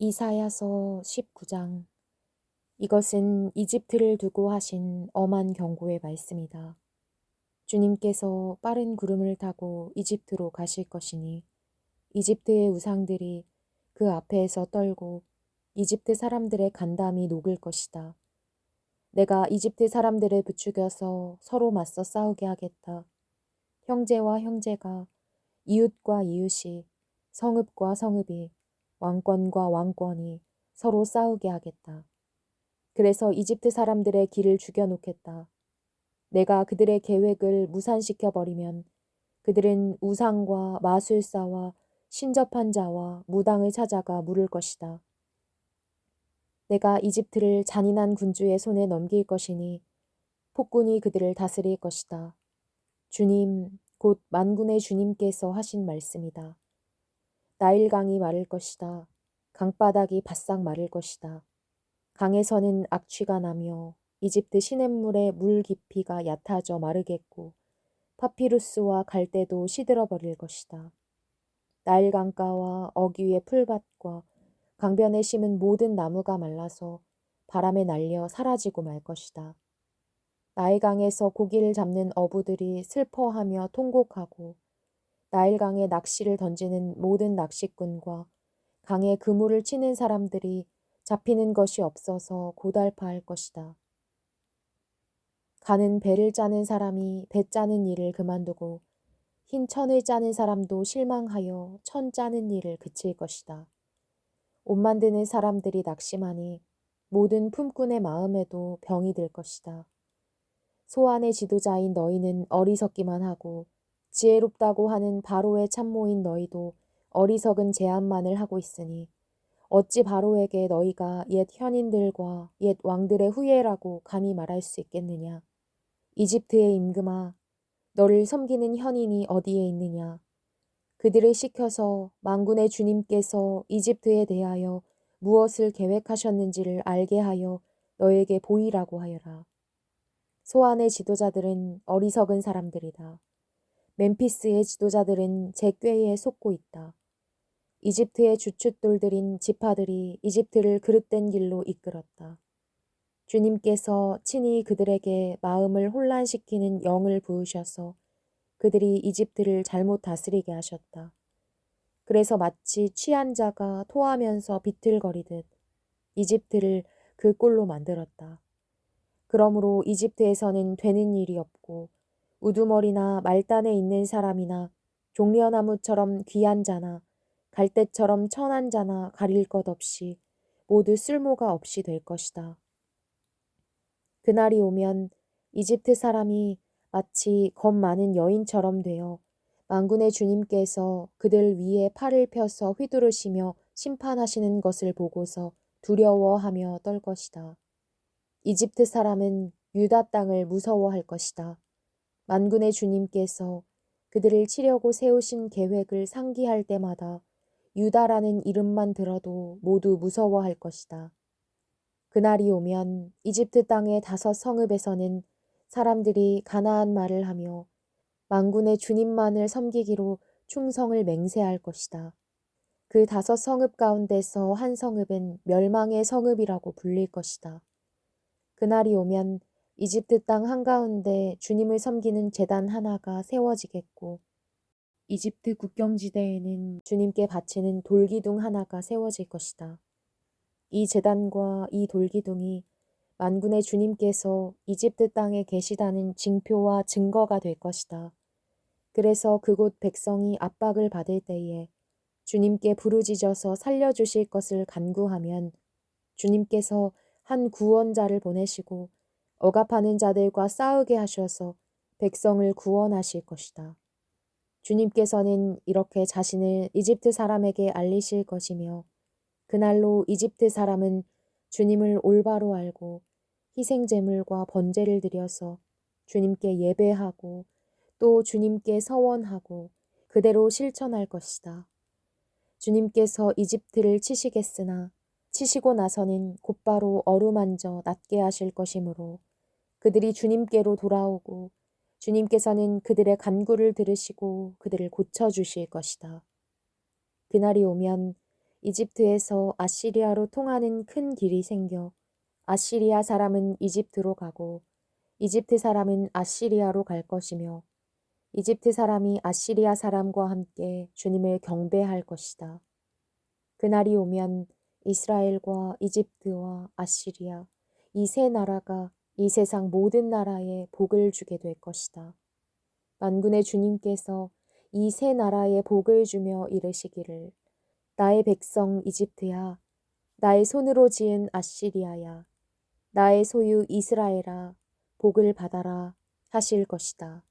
이사야서 19장 이것은 이집트를 두고 하신 엄한 경고의 말씀이다. 주님께서 빠른 구름을 타고 이집트로 가실 것이니 이집트의 우상들이 그 앞에서 떨고 이집트 사람들의 간담이 녹을 것이다. 내가 이집트 사람들을 부추겨서 서로 맞서 싸우게 하겠다. 형제와 형제가 이웃과 이웃이 성읍과 성읍이 왕권과 왕권이 서로 싸우게 하겠다. 그래서 이집트 사람들의 길을 죽여놓겠다. 내가 그들의 계획을 무산시켜 버리면 그들은 우상과 마술사와 신접한 자와 무당을 찾아가 물을 것이다. 내가 이집트를 잔인한 군주의 손에 넘길 것이니 폭군이 그들을 다스릴 것이다. 주님, 곧 만군의 주님께서 하신 말씀이다. 나일강이 마를 것이다. 강바닥이 바싹 마를 것이다. 강에서는 악취가 나며 이집트 시냇물의 물 깊이가 얕아져 마르겠고 파피루스와 갈대도 시들어 버릴 것이다. 나일강가와 어귀의 풀밭과 강변에 심은 모든 나무가 말라서 바람에 날려 사라지고 말 것이다. 나일강에서 고기를 잡는 어부들이 슬퍼하며 통곡하고 나일강에 낚시를 던지는 모든 낚시꾼과 강에 그물을 치는 사람들이 잡히는 것이 없어서 고달파할 것이다. 가는 배를 짜는 사람이 배 짜는 일을 그만두고 흰 천을 짜는 사람도 실망하여 천 짜는 일을 그칠 것이다. 옷 만드는 사람들이 낙심하니 모든 품꾼의 마음에도 병이 들 것이다. 소환의 지도자인 너희는 어리석기만 하고 지혜롭다고 하는 바로의 참모인 너희도 어리석은 제안만을 하고 있으니 어찌 바로에게 너희가 옛 현인들과 옛 왕들의 후예라고 감히 말할 수 있겠느냐. 이집트의 임금아, 너를 섬기는 현인이 어디에 있느냐. 그들을 시켜서 망군의 주님께서 이집트에 대하여 무엇을 계획하셨는지를 알게 하여 너에게 보이라고 하여라. 소안의 지도자들은 어리석은 사람들이다. 멤피스의 지도자들은 제 꾀에 속고 있다. 이집트의 주춧돌들인 지파들이 이집트를 그릇된 길로 이끌었다. 주님께서 친히 그들에게 마음을 혼란시키는 영을 부으셔서 그들이 이집트를 잘못 다스리게 하셨다. 그래서 마치 취한 자가 토하면서 비틀거리듯 이집트를 그 꼴로 만들었다. 그러므로 이집트에서는 되는 일이 없고 우두머리나 말단에 있는 사람이나 종려나무처럼 귀한 자나 갈대처럼 천한 자나 가릴 것 없이 모두 쓸모가 없이 될 것이다. 그날이 오면 이집트 사람이 마치 겁 많은 여인처럼 되어 망군의 주님께서 그들 위에 팔을 펴서 휘두르시며 심판하시는 것을 보고서 두려워하며 떨 것이다. 이집트 사람은 유다 땅을 무서워할 것이다. 만군의 주님께서 그들을 치려고 세우신 계획을 상기할 때마다 유다라는 이름만 들어도 모두 무서워할 것이다. 그날이 오면 이집트 땅의 다섯 성읍에서는 사람들이 가나안 말을 하며 만군의 주님만을 섬기기로 충성을 맹세할 것이다. 그 다섯 성읍 가운데서 한 성읍은 멸망의 성읍이라고 불릴 것이다. 그날이 오면 이집트 땅 한가운데 주님을 섬기는 재단 하나가 세워지겠고 이집트 국경지대에는 주님께 바치는 돌기둥 하나가 세워질 것이다. 이 재단과 이 돌기둥이 만군의 주님께서 이집트 땅에 계시다는 징표와 증거가 될 것이다. 그래서 그곳 백성이 압박을 받을 때에 주님께 부르짖어서 살려주실 것을 간구하면 주님께서 한 구원자를 보내시고 억압하는 자들과 싸우게 하셔서 백성을 구원하실 것이다. 주님께서는 이렇게 자신을 이집트 사람에게 알리실 것이며 그날로 이집트 사람은 주님을 올바로 알고 희생제물과 번제를 드려서 주님께 예배하고 또 주님께 서원하고 그대로 실천할 것이다. 주님께서 이집트를 치시겠으나 치시고 나서는 곧바로 어루만져 낫게 하실 것이므로 그들이 주님께로 돌아오고 주님께서는 그들의 간구를 들으시고 그들을 고쳐주실 것이다. 그날이 오면 이집트에서 아시리아로 통하는 큰 길이 생겨 아시리아 사람은 이집트로 가고 이집트 사람은 아시리아로 갈 것이며 이집트 사람이 아시리아 사람과 함께 주님을 경배할 것이다. 그날이 오면 이스라엘과 이집트와 아시리아 이 세 나라가 이 세상 모든 나라에 복을 주게 될 것이다. 만군의 주님께서 이 세 나라에 복을 주며 이르시기를 나의 백성 이집트야 나의 손으로 지은 아시리아야 나의 소유 이스라엘아 복을 받아라 하실 것이다.